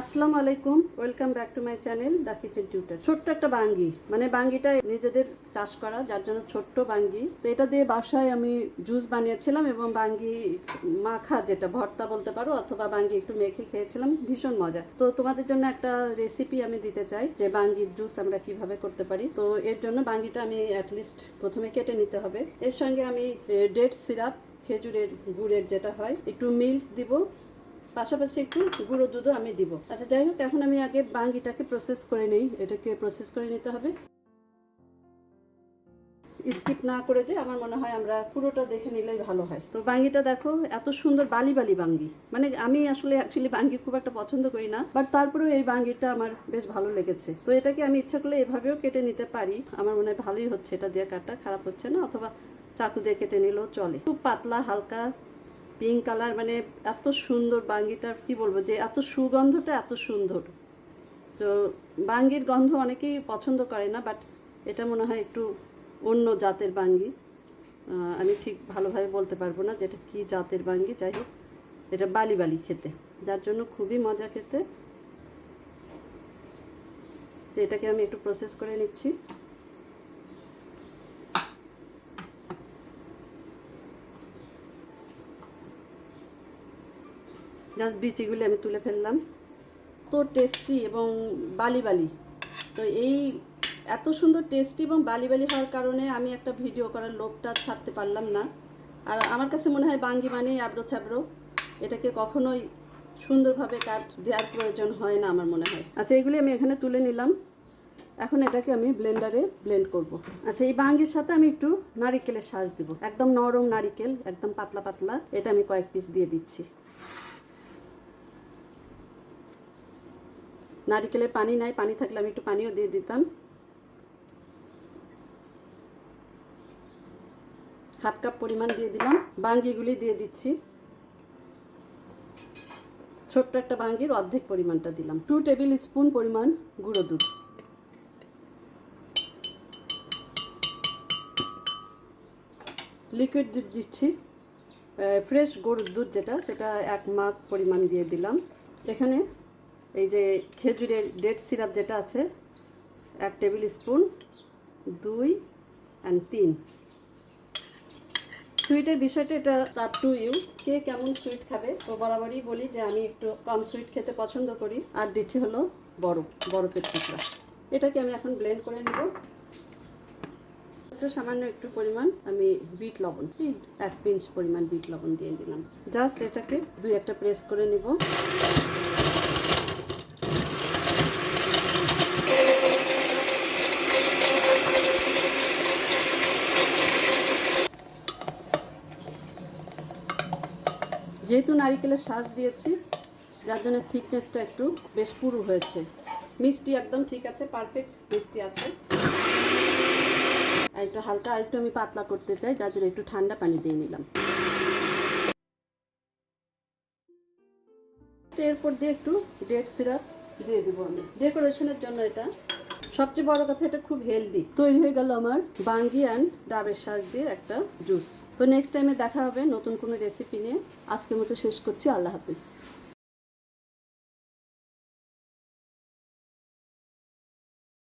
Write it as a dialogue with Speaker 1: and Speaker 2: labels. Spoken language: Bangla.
Speaker 1: আসসালামু আলাইকুম, welcome back to my channel the kitchen tutor. ছোট্ট একটা বাঙ্গি মানে বাঙ্গিটা নিজেদের চাষ করা, যার জন্য ছোট্ট বাঙ্গি। তো এটা দিয়ে বাসায় আমি জুস বানিয়েছিলাম এবং বাঙ্গি মাখা যেটা, ভর্তা বলতে পারো, অথবা বাঙ্গি একটু মেখে খেয়েছিলাম, ভীষণ মজা। তো তোমাদের জন্য একটা রেসিপি আমি দিতে চাই, যে বাঙ্গির জুস আমরা কীভাবে করতে পারি। তো এর জন্য বাঙ্গিটা আমি অ্যাটলিস্ট প্রথমে কেটে নিতে হবে। এর সঙ্গে আমি ডেট সিরাপ খেজুরের গুড়ের যেটা হয়, একটু মিল্ক দিব। পাশাপাশি একটু গুঁড়ো দুধও আমি দিব। আচ্ছা যাই হোক, এখন আমি আগে বাঙ্গিটাকে প্রসেস করে নেই। এটাকে প্রসেস করে নিতে হবে। স্কিপ না করে যে আমার মনে হয় আমরা পুরোটা দেখে নিলেই ভালো হয়। তো বাঙ্গিটা দেখো, এত সুন্দর বালি বালি বাঙ্গি। মানে আমি আসলে অ্যাকচুয়ালি বাঙ্গি খুব একটা পছন্দ করি না বাট তারপরেও এই বাঙ্গিটা আমার বেশ ভালো লেগেছে। তো এটাকে আমি ইচ্ছা করলে এভাবেও কেটে নিতে পারি। আমার মনে হয় ভালোই হচ্ছে এটা দিয়ে কাটা খারাপ হচ্ছে না, অথবা চাকু দিয়ে কেটে নিলেও চলে। খুব পাতলা, হালকা পিঙ্ক কালার মানে এত সুন্দর বাঙ্গিটা কি বলব, যে এত সুগন্ধটা এত সুন্দর। তো বাঙ্গির গন্ধ অনেকেই পছন্দ করে না বাট এটা মনে হয় একটু অন্য জাতের বাঙ্গি। আমি ঠিক ভালোভাবে বলতে পারব না যেটা কি জাতের বাঙ্গি, যাই হোক, এটা বালি বালি খেতে, যার জন্য খুবই মজা খেতে। তো এটাকে আমি একটু প্রসেস করে নিচ্ছি। জাস্ট বিচিগুলি আমি তুলে ফেললাম। তো টেস্টি এবং বালি বালি। তো এই এত সুন্দর টেস্টি এবং বালি বালি হওয়ার কারণে আমি একটা ভিডিও করার লোভটা ছাড়তে পারলাম না। আর আমার কাছে মনে হয় বাঙ্গি মানে আব্রো থ্যাব্রো। এটাকে কখনোই সুন্দরভাবে কাট দেওয়ার প্রয়োজন হয় না আমার মনে হয়। আচ্ছা এগুলি আমি এখানে তুলে নিলাম। এখন এটাকে আমি ব্লেন্ডারে ব্লেন্ড করব। আচ্ছা এই বাঙ্গির সাথে আমি একটু নারিকেলের শ্বাস দিব। একদম নরম নারিকেল, একদম পাতলা পাতলা। এটা আমি কয়েক পিস দিয়ে দিচ্ছি। নারিকেলের পানি নাই, পানি থাকলে আমি একটু পানিও দিয়ে দিতাম। হাফ কাপ পরিমাণ দিয়ে দিলাম, বাঙ্গিগুলি দিয়ে দিচ্ছি। ছোট্ট একটা বাঙ্গির অর্ধেক পরিমাণটা দিলাম। টু টেবিল স্পুন পরিমাণ গুঁড়ো দুধ। লিকুইড দুধ দিচ্ছি। ফ্রেশ গরুর দুধ যেটা, সেটা এক মাপ পরিমাণ দিয়ে দিলাম। এখানে এই যে খেজুরের ডেট সিরাপ যেটা আছে, এক টেবিল স্পুন, দুই অ্যান্ড তিন। সুইটের বিষয়টা এটা আপ টু ইউ কে কেমন সুইট খাবে? তো বরাবরই বলি যে আমি একটু কম সুইট খেতে পছন্দ করি। আর দিচ্ছি হলো বরফ বরফের টুকরা। এটাকে আমি এখন ব্লেন্ড করে নেব। সামান্য একটু পরিমাণ আমি বিট লবণ এক পিঞ্চ পরিমাণ বিট লবণ দিয়ে দিলাম। জাস্ট এটাকে দুই একটা প্রেস করে নেব। যেহেতু নারিকেলের শ্বাস দিয়েছি, যার জন্য থিকনেসটা একটু বেশ পুরু হয়েছে। মিষ্টি একদম ঠিক আছে পারফেক্ট মিষ্টি আছে। আর একটু হালকা আর একটু আমি পাতলা করতে চাই, যার জন্য একটু ঠান্ডা পানি দিয়ে নিলাম। এরপর দিয়ে একটু ডেট সিরাপ দিয়ে দিব আমি। ডেকোরেশনের জন্য এটা। সবচেয়ে বড় কথা, এটা খুব হেলদি তৈরি হয়ে গেল আমার বাঙ্গি অ্যান্ড ডাবের শাক দিয়ে একটা জুস তো নেক্সট টাইমে দেখা হবে নতুন কোনো রেসিপি নিয়ে। আজকের মতো শেষ করছি, আল্লাহ হাফিজ।